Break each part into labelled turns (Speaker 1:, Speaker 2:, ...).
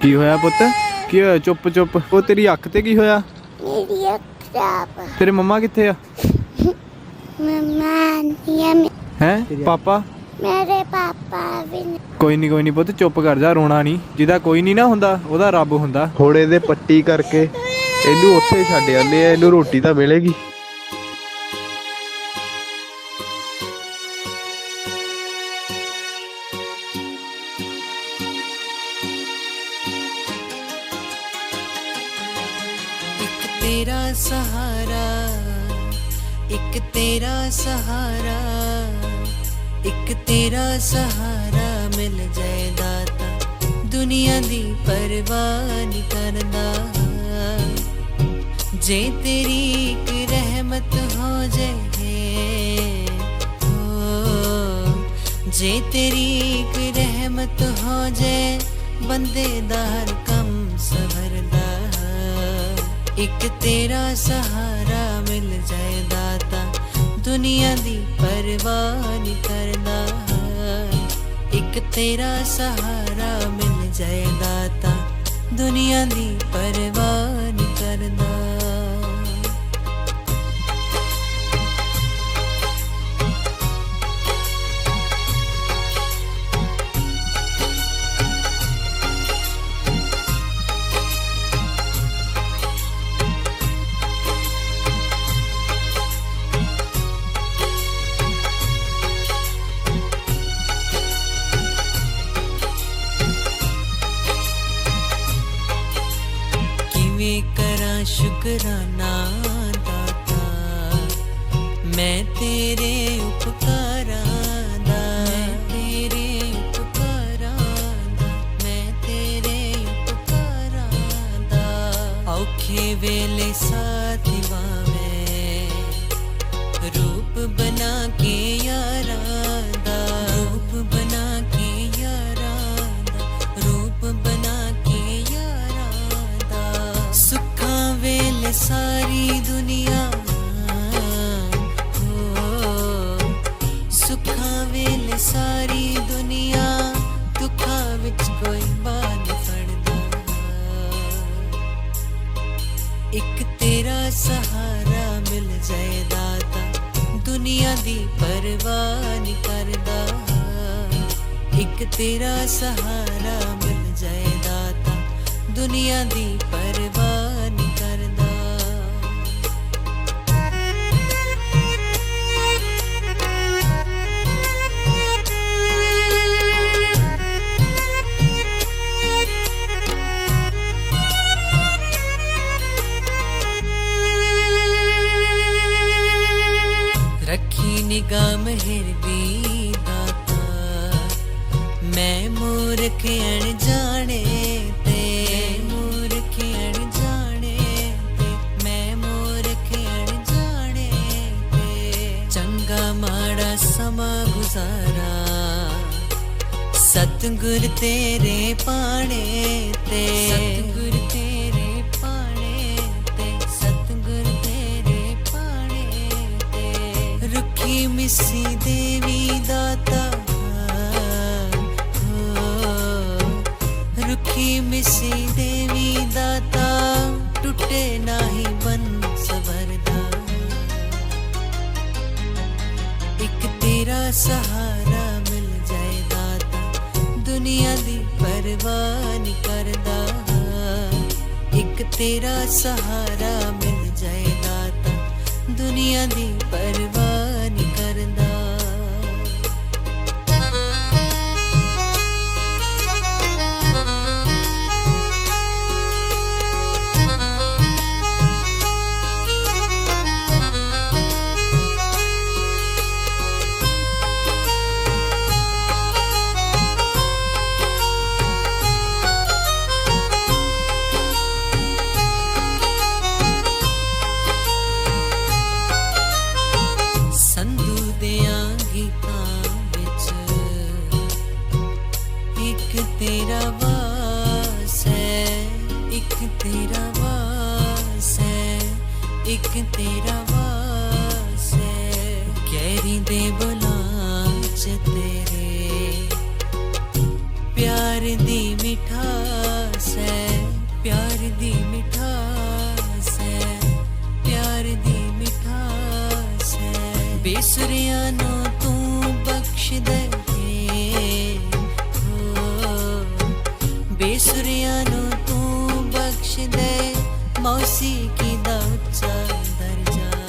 Speaker 1: ਕੀ ਹੋਇਆ ਪੁੱਤ? ਕੀ ਹੋਇਆ? ਚੁੱਪ ਚੁੱਪ। ਉਹ ਤੇਰੀ ਅੱਖ ਤੇ ਕੀ ਹੋਇਆ?
Speaker 2: ਮੇਰੀ ਅੱਖਾਂ
Speaker 1: ਤੇਰੇ ਮੰਮਾ ਕਿੱਥੇ ਆ?
Speaker 2: ਮਮਾ ਨਹੀਂ
Speaker 1: ਹੈ? ਪਾਪਾ?
Speaker 2: ਮੇਰੇ ਪਾਪਾ ਵੀ।
Speaker 1: ਕੋਈ ਨਹੀਂ ਕੋਈ ਨਹੀਂ ਪੁੱਤ ਚੁੱਪ ਕਰ ਜਾ ਰੋਣਾ ਨਹੀਂ ਜਿਹਦਾ ਕੋਈ ਨਹੀਂ ਨਾ ਹੁੰਦਾ ਉਹਦਾ ਰੱਬ ਹੁੰਦਾ।
Speaker 3: ਹੁਣ ਇਹਦੇ ਪੱਟੀ ਕਰਕੇ ਇਹਨੂੰ ਉੱਥੇ ਛੱਡ ਆਨੇ ਆ ਇਹਨੂੰ ਰੋਟੀ ਤਾਂ ਮਿਲੇਗੀ।
Speaker 4: ਇੱਕ ਤੇਰਾ ਸਹਾਰਾ ਇੱਕ ਤੇਰਾ ਸਹਾਰਾ। ਇੱਕ ਤੇਰਾ ਸਹਾਰਾ ਮਿਲ ਜਾਏ ਦਾਤਾ ਦੁਨੀਆ ਦੀ ਪਰਵਾਹ ਨਹੀਂ ਕਰਦਾ ਜੇ ਤੇਰੀ ਇੱਕ ਰਹਿਮਤ ਹੋ ਜਾਏ, ਹੋ। ਜੇ ਤੇਰੀ ਇੱਕ ਰਹਿਮਤ ਹੋ ਜਾਏ, ਬੰਦੇ ਦਾ ਹਰ ਕੰਮ ਸਵਰਦਾ। ਇੱਕ ਤੇਰਾ ਸਹਾਰਾ ਮਿਲ ਜਾਏ ਦਾਤਾ ਦੁਨੀਆ ਦੀ ਪਰਵਾਹ ਨਹੀਂ ਕਰਦਾ ਇੱਕ ਤੇਰਾ ਸਹਾਰਾ ਮਿਲ ਜਾਏ ਦਾਤਾ ਦੁਨੀਆ ਦੀ ਪਰਵਾਹ ਨਹੀਂ ਕਰਦਾ ਸ਼ੁਕਰਾਨਾ ਦਾਤਾ, ਮੈਂ ਤੇਰੇ ਉਪਕਾਰਾਂ ਦਾ, ਮੈਂ ਤੇਰੇ ਉਪਕਾਰਾਂ ਦਾ, ਮੈਂ ਤੇਰੇ ਉਪਕਾਰਾਂ ਦਾ। ਔਖੇ ਵੇਲੇ ਸਾਥ ਸਾਰੀ ਦੁਨੀਆ। ਸੁੱਖਾਂ ਵੇਲੇ ਸਾਰੀ ਦੁਨੀਆ, ਦੁੱਖਾਂ ਵਿੱਚ ਕੋਈ ਬਾਤ ਫੜਦਾ ਇੱਕ ਤੇਰਾ ਸਹਾਰਾ ਮਿਲ ਜਾਏ ਦਾਤਾ, ਦੁਨੀਆ ਦੀ ਪਰਵਾਹ ਨਹੀਂ ਕਰਦਾ। ਇੱਕ ਤੇਰਾ ਸਹਾਰਾ ਮਿਲ ਜਾਏ ਦਾਤਾ, ਦੁਨੀਆ ਦੀ ਪਰਵਾਹ ਨਿਗਾਹ ਮਹਿਰ ਵੀ ਦਾਤਾ। ਮੈਂ ਮੂਰਖ ਅਣਜਾਣੇ ਤੇ ਮੂਰਖ ਅਣਜਾਣੇ ਤੇ, ਮੈਂ ਮੂਰਖ ਅਣਜਾਣੇ ਤੇ। ਚੰਗਾ ਮਾੜਾ ਸਮਾਂ ਗੁਜ਼ਾਰਾ, ਸਤਿਗੁਰ ਤੇਰੇ ਪਾਣੇ ਤੇ। ਰੁੱਖੀ ਮਿੱਸੀ ਦੇਵੀ ਦਾਤਾ ਟੁੱਟੇ ਨਾਹੀ ਬਨ ਸਵਰਦਾ ਇੱਕ ਤੇਰਾ ਸਹਾਰਾ ਮਿਲ ਜਾਏ ਦਾਤਾ, ਦੁਨੀਆ ਦੀ ਪਰਵਾਹ ਨਹੀਂ ਕਰਦਾ। ਇੱਕ ਤੇਰਾ ਸਹਾਰਾ ਮਿਲ ਜਾਏ ਦਾਤਾ, ਦੁਨੀਆ ਦੀ ਪਰਵਾਹ ਇੱਕ ਤੇਰਾ ਵਾਸ ਹੈ ਤੇਰਾ ਵਾਸ ਹੈ ਇੱਕ ਤੇਰਾ ਵਾਸ ਹੈ ਕਹਿਰੀ ਦੇ ਬੁਲਾਂ ਤੇਰੇ ਪਿਆਰ ਦੀ ਮਿਠਾਸ ਹੈ ਪਿਆਰ ਦੀ ਮਿਠਾਸ ਹੈ ਪਿਆਰ ਦੀ ਮਿਠਾਸ ਹੈ ਬੇਸੁਰਿਆਂ ਨੂੰ ਤੂੰ ਬਖਸ਼ ਦੇ ਮੌਸੀਕੀ ਦਾ ਉੱਚਾ ਦਰਜਾ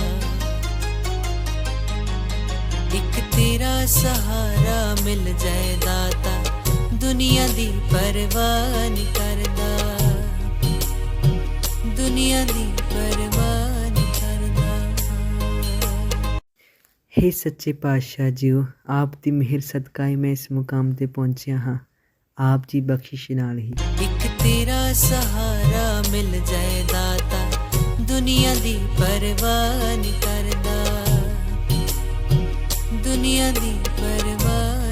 Speaker 4: ਇੱਕ ਤੇਰਾ ਸਹਾਰਾ ਮਿਲ ਜਾਏ ਦਾਤਾ ਦੁਨੀਆ ਦੀ ਪਰਵਾਹ ਨਹੀਂ ਕਰਦਾ ਦੁਨੀਆ ਦੀ ਪਰਵਾਹ ਨਹੀਂ ਕਰਦਾ
Speaker 5: ਹੇ ਸੱਚੇ ਪਾਤਸ਼ਾਹ ਜੀਓ ਆਪ ਦੀ ਮਿਹਰ ਸਦਕਾ ਹੀ ਮੈਂ ਇਸ ਮੁਕਾਮ ਤੇ ਪਹੁੰਚਿਆ ਹਾਂ ਆਪ ਜੀ ਬਖਸ਼ਿਸ਼ ਨਾਲ ਹੀ
Speaker 4: ਇੱਕ ਤੇਰਾ ਸਹਾਰਾ ਮਿਲ ਜਾਏ ਦਾਤਾ ਦੁਨੀਆ ਦੀ ਪਰਵਾਹ ਨਹੀਂ ਕਰਦਾ। ਦੁਨੀਆ ਦੀ ਪਰਵਾਹ